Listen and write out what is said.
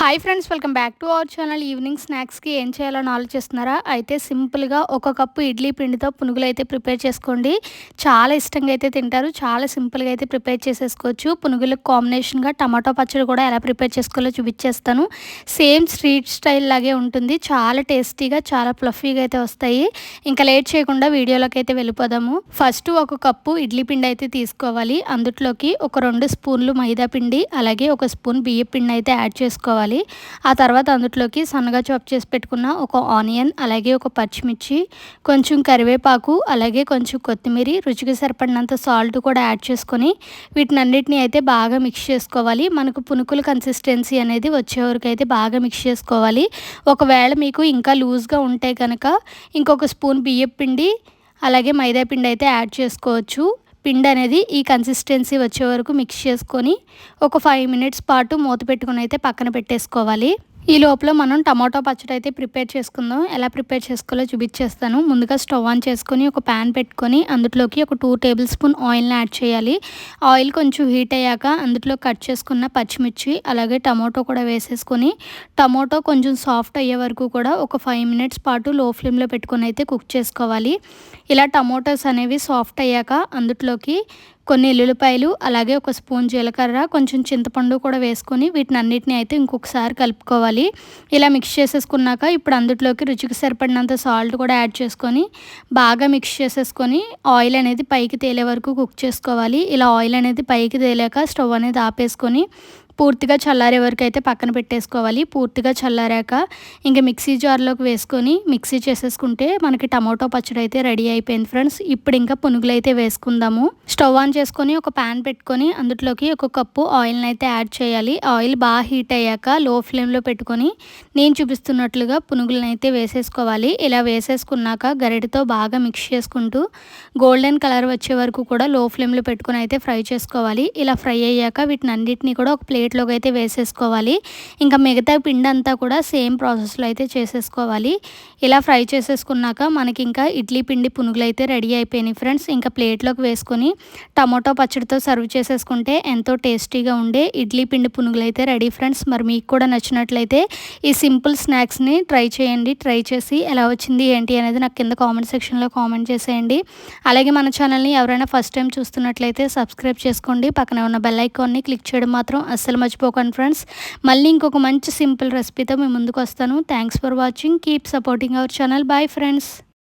Hi friends welcome back to our channel evening స్నాక్స్కి ఏం చేయాలని ఆలోచిస్తున్నారా? అయితే సింపుల్గా ఒక కప్పు ఇడ్లీ పిండితో పునుగులు అయితే ప్రిపేర్ చేసుకోండి. చాలా ఇష్టంగా అయితే తింటారు. చాలా సింపుల్గా అయితే ప్రిపేర్ చేసేసుకోవచ్చు. పునుగులకు కాంబినేషన్గా టమాటో పచ్చడి కూడా ఎలా ప్రిపేర్ చేసుకోవాలో చూపించేస్తాను. సేమ్ స్ట్రీట్ స్టైల్ లాగే ఉంటుంది. చాలా టేస్టీగా చాలా ఫ్లఫీగా అయితే వస్తాయి. ఇంకా లేట్ చేయకుండా వీడియోలోకి అయితే వెళ్ళిపోదాము. ఫస్ట్ ఒక కప్పు ఇడ్లీ పిండి అయితే తీసుకోవాలి. అందులోకి ఒక రెండు స్పూన్లు మైదా పిండి అలాగే ఒక స్పూన్ బియ్య పిండి అయితే యాడ్ చేసుకోవాలి. వేసుకోవాలి. ఆ తర్వాత అందులోకి సన్నగా చాప్ చేసి పెట్టుకున్న ఒక ఆనియన్ అలాగే ఒక పచ్చిమిర్చి కొంచెం కరివేపాకు అలాగే కొంచెం కొత్తిమీర రుచికి సరిపడినంత సాల్ట్ కూడా యాడ్ చేసుకొని వీటినన్నిటిని అయితే బాగా మిక్స్ చేసుకోవాలి. మనకు పునుకుల కన్సిస్టెన్సీ అనేది వచ్చే వరకు అయితే బాగా మిక్స్ చేసుకోవాలి. ఒకవేళ మీకు ఇంకా లూజ్గా ఉంటే కనుక ఇంకొక స్పూన్ బియ్యం పిండి అలాగే మైదా పిండి అయితే యాడ్ చేసుకోవచ్చు. పిండి అనేది ఈ కన్సిస్టెన్సీ వచ్చే వరకు మిక్స్ చేసుకొని ఒక ఫైవ్ మినిట్స్ పాటు మూత పెట్టుకుని అయితే పక్కన పెట్టేసుకోవాలి. ఈ లోపల మనం టమాటో పచ్చడి అయితే ప్రిపేర్ చేసుకుందాం. ఎలా ప్రిపేర్ చేసుకోవాలో చూపించేస్తాను. ముందుగా స్టవ్ ఆన్ చేసుకొని ఒక ప్యాన్ పెట్టుకొని అందులోకి ఒక టూ టేబుల్ స్పూన్ ఆయిల్ని యాడ్ చేయాలి. ఆయిల్ కొంచెం హీట్ అయ్యాక అందులో కట్ చేసుకున్న పచ్చిమిర్చి అలాగే టమాటో కూడా వేసేసుకొని టమాటో కొంచెం సాఫ్ట్ అయ్యే వరకు కూడా ఒక ఫైవ్ మినిట్స్ పాటు లో ఫ్లేమ్లో పెట్టుకొని అయితే కుక్ చేసుకోవాలి. ఇలా టమాటోస్ అనేవి సాఫ్ట్ అయ్యాక అందులోకి కొన్ని ఎల్లుల్లిపాయలు అలాగే ఒక స్పూన్ జీలకర్ర కొంచెం చింతపండు కూడా వేసుకొని వీటిని అన్నిటిని అయితే ఇంకొకసారి కలుపుకోవాలి. ఇలా మిక్స్ చేసేసుకున్నాక ఇప్పుడు అందులోకి రుచికి సరిపడినంత సాల్ట్ కూడా యాడ్ చేసుకొని బాగా మిక్స్ చేసేసుకొని ఆయిల్ అనేది పైకి తేలే వరకు కుక్ చేసుకోవాలి. ఇలా ఆయిల్ అనేది పైకి తేలాక స్టవ్ అనేది ఆపేసుకొని పూర్తిగా చల్లారే వరకు అయితే పక్కన పెట్టేసుకోవాలి. పూర్తిగా చల్లారాక ఇంకా మిక్సీ జార్లోకి వేసుకొని మిక్సీ చేసేసుకుంటే మనకి టమాటో పచ్చడి అయితే రెడీ అయిపోయింది ఫ్రెండ్స్. ఇప్పుడు ఇంకా పునుగులు అయితే వేసుకుందాము. స్టవ్ ఆన్ చేసుకొని ఒక ప్యాన్ పెట్టుకొని అందులోకి ఒక కప్పు ఆయిల్ని అయితే యాడ్ చేయాలి. ఆయిల్ బాగా హీట్ అయ్యాక లో ఫ్లేమ్లో పెట్టుకొని నేను చూపిస్తున్నట్లుగా పునుగులను అయితే వేసేసుకోవాలి. ఇలా వేసేసుకున్నాక గరిటతో బాగా మిక్స్ చేసుకుంటూ గోల్డెన్ కలర్ వచ్చే వరకు కూడా లో ఫ్లేమ్లో పెట్టుకొని అయితే ఫ్రై చేసుకోవాలి. ఇలా ఫ్రై అయ్యాక వీటిని అన్నింటినీ కూడా ఒక ప్లేట్ ప్లేట్లోకి అయితే వేసేసుకోవాలి. ఇంకా మిగతా పిండి అంతా కూడా సేమ్ ప్రాసెస్లో అయితే చేసేసుకోవాలి. ఇలా ఫ్రై చేసేసుకున్నాక మనకి ఇంకా ఇడ్లీ పిండి పునుగులు అయితే రెడీ అయిపోయినాయి ఫ్రెండ్స్. ఇంకా ప్లేట్లోకి వేసుకొని టమాటో పచ్చడితో సర్వ్ చేసేసుకుంటే ఎంతో టేస్టీగా ఉండే ఇడ్లీ పిండి పునుగులు అయితే రెడీ ఫ్రెండ్స్. మరి మీకు కూడా నచ్చినట్లయితే ఈ సింపుల్ స్నాక్స్ని ట్రై చేయండి. ట్రై చేసి ఎలా వచ్చింది ఏంటి అనేది నాకు కింద కామెంట్ సెక్షన్లో కామెంట్ చేసేయండి. అలాగే మన ఛానల్ని ఎవరైనా ఫస్ట్ టైం చూస్తున్నట్లయితే సబ్స్క్రైబ్ చేసుకోండి. పక్కన ఉన్న బెల్ ఐకాన్ని క్లిక్ చేయడం మాత్రం అస్సలు అస్సలు మర్చిపోకండి ఫ్రెండ్స్. మళ్ళీ ఇంకొక మంచి సింపుల్ రెసిపీతో మేము ముందుకు వస్తాను. Thanks for watching keep supporting our channel bye friends